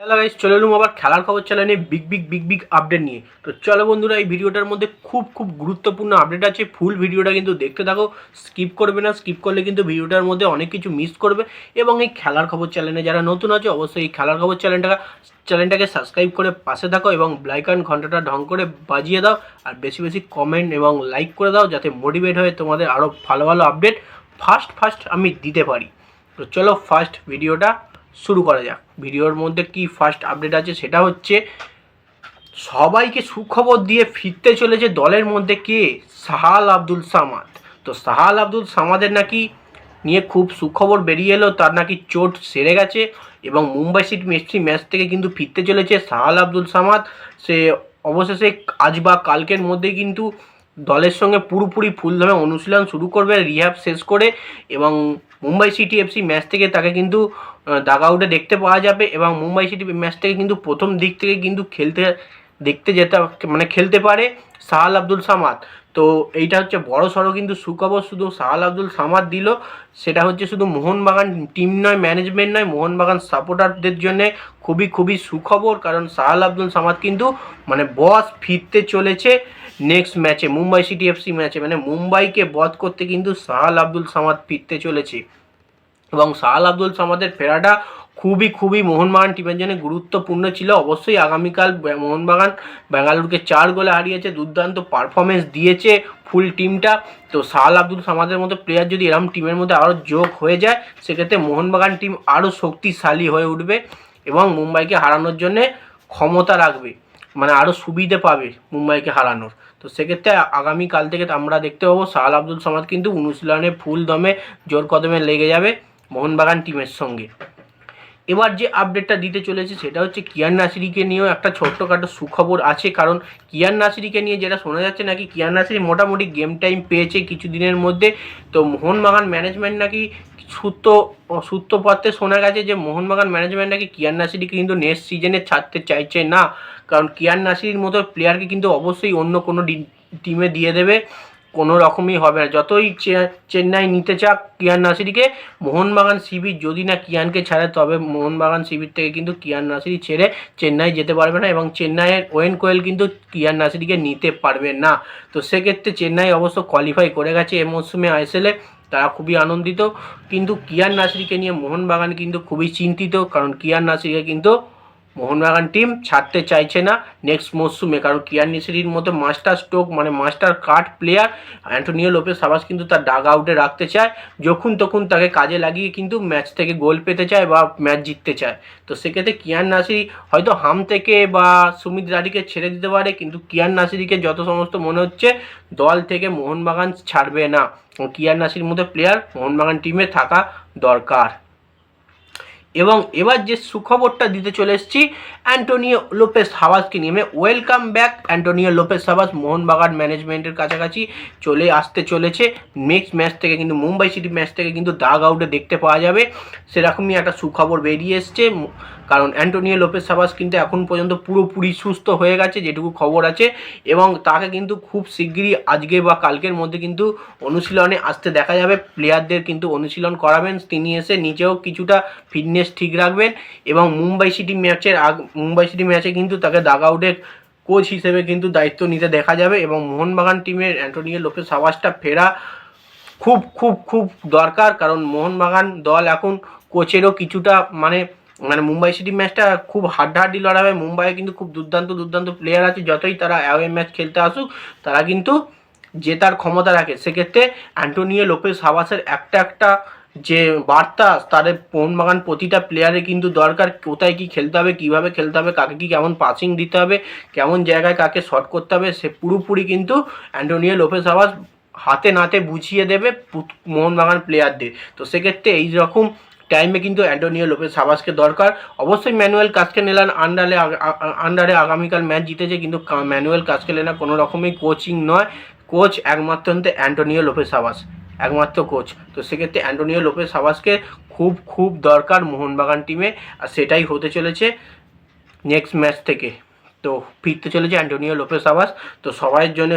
Hello guys চলে এলুম আবার খেলার খবর চ্যানেলে big big big big update নিয়ে। তো চলো বন্ধুরা, এই ভিডিওটার মধ্যে খুব খুব গুরুত্বপূর্ণ আপডেট আছে। ফুল ভিডিওটা কিন্তু দেখতে থাকো স্কিপ করবে না স্কিপ করলে কিন্তু ভিডিওটার মধ্যে অনেক কিছু মিস করবে। এবং এই খেলার খবর চ্যানেলে যারা নতুন আছে, অবশ্যই এই খেলার খবর চ্যানেলটা চ্যানেলটাকে সাবস্ক্রাইব করে পাশে থাকো এবং ব্লাইকান ঘন্টাটা ঢং করে বাজিয়ে দাও। আর বেশি বেশি কমেন্ট এবং লাইক করে দাও যাতে মোটিভেট হয়ে তোমাদের আরও ভালো ভালো আপডেট ফার্স্ট ফার্স্ট আমি দিতে পারি। তো চলো ফার্স্ট ভিডিওটা শুরু করা যাক। ভিডিওর মধ্যে কি ফার্স্ট আপডেট আছে সেটা হচ্ছে, সবাইকে সুখবর দিয়ে ফিরতে চলেছে দলের মধ্যে কে? সাহাল আব্দুল সামাদ। তো সাহাল আব্দুল সামাদের নাকি নিয়ে খুব সুখবর বেরিয়ে এলো, তার নাকি চোট সেরে গেছে এবং মুম্বাই সিটি মেসি ম্যাচ থেকে কিন্তু ফিরতে চলেছে সাহাল আব্দুল সামাদ। সে অবশেষে আজ বা কালকের মধ্যে কিন্তু দলের সঙ্গে পুরোপুরি ফুলদমে অনুশীলন শুরু করবে, রিহ্যাব শেষ করে এবং মুম্বাই সিটি এফসি ম্যাচ থেকে তাকে কিন্তু দাগ আউটে দেখতে পাওয়া যাবে এবং মুম্বাই সিটি ম্যাচটাকে কিন্তু প্রথম দিক থেকে কিন্তু খেলতে, দেখতে যেতে মানে খেলতে পারে সাহাল আব্দুল সামাদ। তো এইটা হচ্ছে বড় সড়ো কিন্তু সুখবর, শুধু সাহাল আব্দুল সামাদ দিল। সেটা হচ্ছে শুধু মোহনবাগান টিম নয় ম্যানেজমেন্ট নয়, মোহনবাগান সাপোর্টারদের জন্য খুবই খুবই সুখবর। কারণ সাহাল আব্দুল সামাদ কিন্তু মানে বস ফিরতে চলেছে নেক্সট ম্যাচে মুম্বাই সিটি এফসি ম্যাচে মানে মুম্বাইকে বধ করতে কিন্তু সাহাল আব্দুল সামাদ ফিরতে চলেছে। এবং সাহাল আব্দুল সামাদের ফেরাটা খুবই খুবই মোহনবাগান টিমের জন্য গুরুত্বপূর্ণ ছিল। অবশ্যই আগামীকাল মোহনবাগান বেঙ্গালুরুকে চার গোলে হারিয়েছে, দুর্দান্ত পারফরমেন্স দিয়েছে ফুল টিমটা তো সাহাল আব্দুল সামাদের মতো প্লেয়ার যদি এরকম টিমের মধ্যে আরও যোগ হয়ে যায়, সেক্ষেত্রে মোহনবাগান টিম আরও শক্তিশালী হয়ে উঠবে এবং মুম্বাইকে হারানোর জন্যে ক্ষমতা রাখবে মানে আরও সুবিধে পাবে মুম্বাইকে হারানোর। তো সেক্ষেত্রে আগামীকাল থেকে আমরা দেখতে পাবো সাহাল আব্দুল সামাদ কিন্তু অনুশীলনে ফুল দমে জোর কদমে লেগে যাবে। মোহনবাগান টিমের সঙ্গে। এবার যে আপডেটটা দিতে চলেছে সেটা হচ্ছে কিয়ান নাসিরিকে নিয়েও একটা ছোট্টখাটো সুখবর আছে, কারণ কিয়ান নাসিরিকে নিয়ে যেটা শোনা যাচ্ছে নাকি কিয়ান নাসিরি মোটামুটি গেম টাইম পেয়েছে কিছু দিনের মধ্যে। তো মোহনবাগান ম্যানেজমেন্ট নাকি সূত্র সূত্রপত্রে শোনা গেছে যে মোহনবাগান ম্যানেজমেন্ট নাকি কিয়ান নাসিরিকে কিন্তু নেক্সট সিজনে ছাড়তে চাইছে না। কারণ কিয়ান নাসিরির মতো প্লেয়ারকে কিন্তু অবশ্যই অন্য কোনো টিমে দিয়ে দেবে। কোনো রকমই হবে না। যতই চেন্নাই নিতে চাক কিয়ান নাসিরিকে, মোহনবাগান শিবির যদি না কিয়ানকে ছাড়ে, তবে মোহনবাগান শিবির থেকে কিন্তু কিয়ান নাসিরি ছেড়ে চেন্নাই যেতে পারবে না এবং চেন্নাইয়ের ওয়েন কোয়েল কিন্তু কিয়ান নাসিরিকে নিতে পারবে না। তো সেক্ষেত্রে চেন্নাই অবশ্য কোয়ালিফাই করে গেছে এ মরশুমে আইএসএলে তারা খুবই আনন্দিত। কিন্তু কিয়ান নাসিরিকে নিয়ে মোহনবাগান কিন্তু খুবই চিন্তিত, কারণ কিয়ান নাসিরিকে কিন্তু মোহনবাগান টিম ছাড়তে চাইছে না। নেক্সট মরশুমে কারণ কিয়ান নিসিরির মতো মাস্টার স্ট্রোক মানে master cut player Antonio Lopez সাবাস কিন্তু তার ডাগ আউটে রাখতে চায়। যখন তখন তাকে কাজে লাগিয়ে কিন্তু ম্যাচ থেকে গোল পেতে চায় বা ম্যাচ জিততে চায়। তো সেক্ষেত্রে কিয়ান নাসিরি হয়তো হাম থেকে বা সুমিত রাডিকে ছেড়ে দিতে পারে, কিন্তু কিয়ান নাসিরিকে যত সমস্ত মনে হচ্ছে, দল থেকে মোহনবাগান ছাড়বে না। কিয়ান নাসির মতো প্লেয়ার মোহনবাগান টিমে থাকা দরকার। এবং এবার যে সুখবরটা দিতে চলে এসেছি, অ্যান্টোনিও লোপেস হাওয়াসকে নিয়ে। Welcome back Antonio Lopez Habas Mohun Bagan ম্যানেজমেন্টের কাছাকাছি চলে আসতে চলেছে। নেক্সট ম্যাচ থেকে কিন্তু, মুম্বাই সিটি ম্যাচ থেকে কিন্তু দাগ আউটে দেখতে পাওয়া যাবে। সেরকমই একটা সুখবর বেরিয়ে এসছে। কারণ অ্যান্টোনিও লোপেস সাবাস কিন্তু এখন পর্যন্ত পুরোপুরি সুস্থ হয়ে গেছে, যেটুকু খবর আছে। এবং তাকে কিন্তু খুব শিগগিরই আজকে বা কালকের মধ্যে কিন্তু অনুশীলনে আসতে দেখা যাবে। প্লেয়ারদের কিন্তু অনুশীলন করাবেন। তিনি এসে নিজেও কিছুটা ফিটনেস ঠিক রাখবেন এবং মুম্বাই সিটি ম্যাচের আগ মুম্বাই সিটি ম্যাচে কিন্তু তাকে দাগ আউটের কোচ হিসেবে কিন্তু দায়িত্ব নিতে দেখা যাবে এবং মোহনবাগান টিমের অ্যান্টোনিও লোপেস সাবাসটা ফেরা খুব খুব খুব দরকার। কারণ মোহনবাগান দল এখন কোচেরও কিছুটা মানে মানে মুম্বাই সিটি ম্যাচটা খুব হাড্ডাহাড্ডি লড়া হবে মুম্বাইয়ে কিন্তু খুব দুর্দান্ত দুর্দান্ত প্লেয়ার আছে। যতই তারা অ্যাওয়ে ম্যাচ খেলতে আসুক, তারা কিন্তু জেতার ক্ষমতা রাখে। সেক্ষেত্রে অ্যান্টোনিও লোপেস হাবাসের একটা একটা যে বার্তা, তাদের মোহনবাগান প্রতিটা প্লেয়ারে কিন্তু দরকার। কোথায় কি খেলতে হবে, কীভাবে খেলতে হবে, কাকে কি কেমন পাসিং দিতে হবে, কেমন জায়গায় কাকে শট করতে হবে, সে পুরোপুরি কিন্তু অ্যান্টোনিও লোপেস হাবাস হাতে নাতে বুঝিয়ে দেবে মোহনবাগান প্লেয়ারদের তো সেক্ষেত্রে এই রকম টাইমে কিন্তু অ্যান্টোনিও লোপেস সাবাসকে দরকার। অবশ্যই ম্যানুয়াল কাজকেনেলার আন্ডারে আন্ডারে আগামীকাল ম্যাচ জিতেছে, কিন্তু ম্যানুয়াল কাজকেলেনা কোনো রকমই কোচিং নয়। কোচ একমাত্র অ্যান্টোনিও লোপেস সাবাস একমাত্র কোচ তো সেক্ষেত্রে অ্যান্টোনিও লোপেস সাবাসকে খুব খুব দরকার মোহনবাগান টিমে আর সেটাই হতে চলেছে নেক্সট ম্যাচ থেকে। তো ফিরতে চলেছে অ্যান্টোনিও লোপেস আবাস তো সবাই জন্য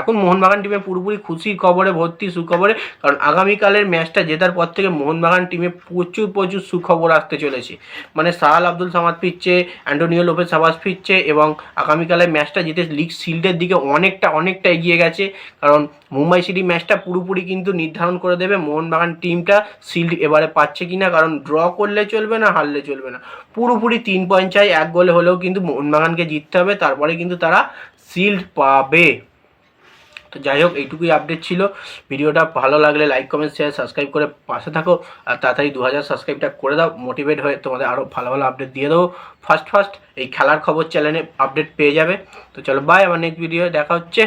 এখন মোহনবাগান টিমে পুরোপুরি খুশি খবরে, ভর্তি সুখবরে, কারণ আগামীকালের ম্যাচটা জেতার পর থেকে মোহনবাগান টিমে প্রচুর প্রচুর সুখবর আসতে চলেছে। মানে সাহাল আব্দুল সামাদ ফিরছে অ্যান্টোনিও লোপেস আবাস ফিরছে এবং আগামীকালের ম্যাচটা জিতে লিগ শিল্ডের দিকে অনেকটা অনেকটা এগিয়ে গেছে। কারণ মুম্বাই সিটি ম্যাচটা পুরোপুরি কিন্তু নির্ধারণ করে দেবে মোহনবাগান টিমটা। শিল্ড এবারে পাচ্ছে কিনা, কারণ ড্র করলে চলবে না, হারলে চলবে না। পুরোপুরি তিন পয়েন্ট চাই, এক গোলে হলেও কিন্তু মোহনবাগানকে জিততে হবে, তারপরে কিন্তু তারা শিল্ড পাবে। তো যাই হোক, এইটুকুই আপডেট ছিল। ভিডিওটা ভালো লাগলে লাইক কমেন্ট শেয়ার সাবস্ক্রাইব করে পাশে থাকো। আর তাড়াতাড়ি দু হাজার সাবস্ক্রাইবটা করে দাও মোটিভেট হয়ে তোমাদের আরও ভালো ভালো আপডেট দিয়ে দেবো। ফার্স্ট ফার্স্ট এই খেলার খবর চ্যানেলে আপডেট পেয়ে যাবে। তো চলো বাই আমার নেক্সট ভিডিও দেখা হচ্ছে।